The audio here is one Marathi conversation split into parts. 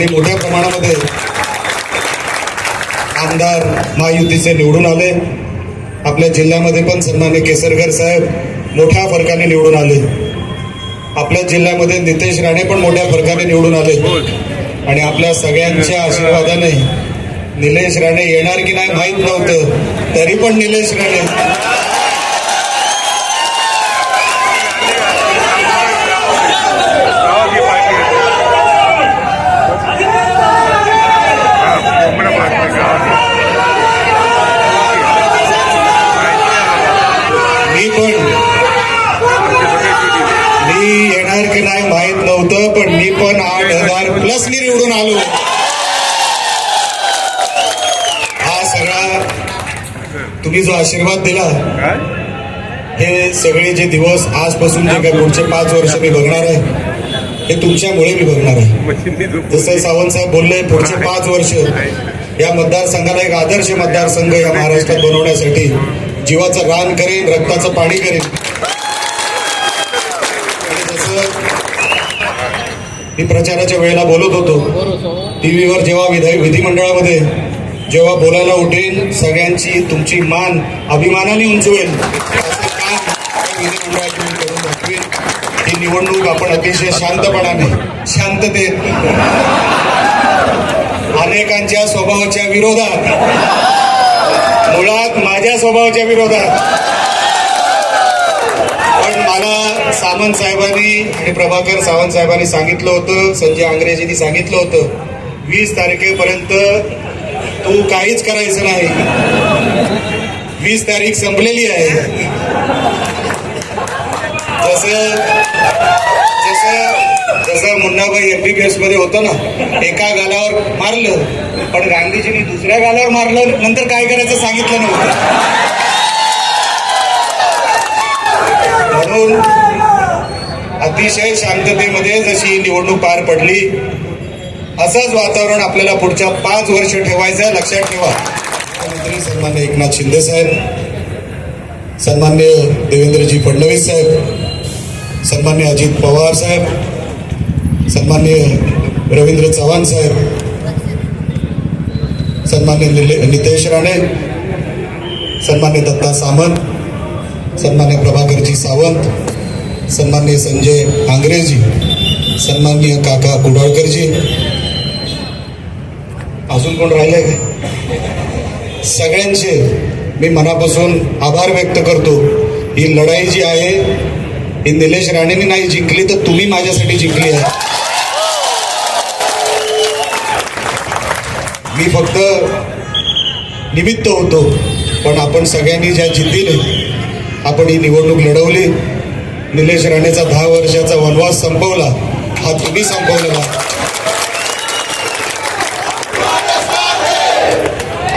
आणि मोठ्या प्रमाणामध्ये आमदार महायुतीचे निवडून आले. आपल्या जिल्ह्यामध्ये पण सन्मान्य केसरकर साहेब मोठ्या फरकाने निवडून आले. आपल्या जिल्ह्यामध्ये नितेश राणे पण मोठ्या फरकाने निवडून आले. आणि आपल्या सगळ्यांच्या आशीर्वादाने निलेश राणे येणार की नाही माहीत नव्हतं. तरी पण निलेश राणे मी पण मी की नाही माहीत नव्हतं पण मी पण आठ हजार प्लस मी निवडून आलो. हा सगळा तुम्ही जो आशीर्वाद दिला हे सगळे जे दिवस आजपासून जे काय पुढचे पाच वर्ष मी बघणार आहे हे तुमच्यामुळे मी बघणार आहे. जसं सावंत साहेब बोलले पुढचे पाच वर्ष या मतदारसंघाला एक आदर्श मतदारसंघ या महाराष्ट्रात बनवण्यासाठी जीवाचं रान करेन रक्ताचं पाणी करेन आणि जसं मी प्रचाराच्या वेळेला बोलत होतो. टीव्हीवर जेव्हा विधाय विधिमंडळामध्ये जेव्हा बोलायला उठेल सगळ्यांची तुमची मान अभिमानाने उंचवेल. ही निवडणूक आपण अतिशय शांतपणाने शांततेत अनेकांच्या स्वभावाच्या विरोधात मुळात माझ्या स्वभावाच्या विरोधात पण मला सामंत साहेबांनी आणि प्रभाकर सावंत साहेबांनी सांगितलं होतं संजय आंग्रेजींनी सांगितलं होतं. वीस तारखेपर्यंत तू काहीच करायचं नाही. वीस तारीख संपलेली आहे. जसं जसं जसं मुन्नाबाई एमबीबीएसमध्ये होतं ना एका गालावर मारलं पण गांधीजींनी दुसऱ्या गालावर मारलं नंतर काय करायचं सांगितलं नव्हतं. म्हणून अतिशय शांततेमध्ये जशी ही निवडणूक पार पडली असंच वातावरण आपल्याला पुढच्या पाच वर्ष ठेवायचं आहे. लक्षात ठेवा. मुख्यमंत्री सन्मान्य एकनाथ शिंदे साहेब सन्मान्य देवेंद्रजी फडणवीस साहेब सन्मान्य अजित पवार साहेब सन्मान्य रवींद्र चव्हाण साहेब सन्मान्य नितेश राणे सन्मान्य दत्ता सामंत सन्मान्य प्रभाकरजी सावंत सन्मान्य संजय आंग्रेजी सन्मान्य काका कुडाळकरजी. अजून कोण राहिले का सगळ्यांचे मी मनापासून आभार व्यक्त करतो. ही लढाई जी आहे ही निलेश राणेंनी नाही जिंकली तर तुम्ही माझ्यासाठी जिंकली आहे. मी फक्त निमित्त होतो पण आपण सगळ्यांनी ज्या जिद्दीने आपण ही निवडणूक लढवली. निलेश राणेचा दहा वर्षाचा वनवास संपवला. हा तुम्ही संपवलेला.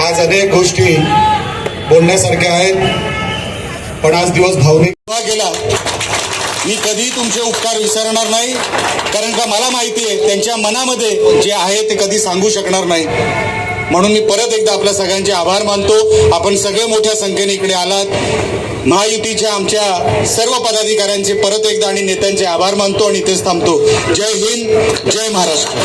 आज अनेक गोष्टी बोलण्यासारख्या आहेत पण आज दिवस भावनिक गेला मी कधीही तुमचे उपकार विसरणार नाही कारण का मला माहिती आहे त्यांच्या मनामध्ये जे आहे ते कधी सांगू शकणार नाही. म्हणून मी परत एकदा आपल्या सगळ्यांचे आभार मानतो. आपण सगळे मोठ्या संख्येने इकडे आलात. महायुतीच्या आमच्या सर्व पदाधिकाऱ्यांचे परत एकदा आणि नेत्यांचे आभार मानतो आणि इथेच थांबतो. जय हिंद जय महाराष्ट्र.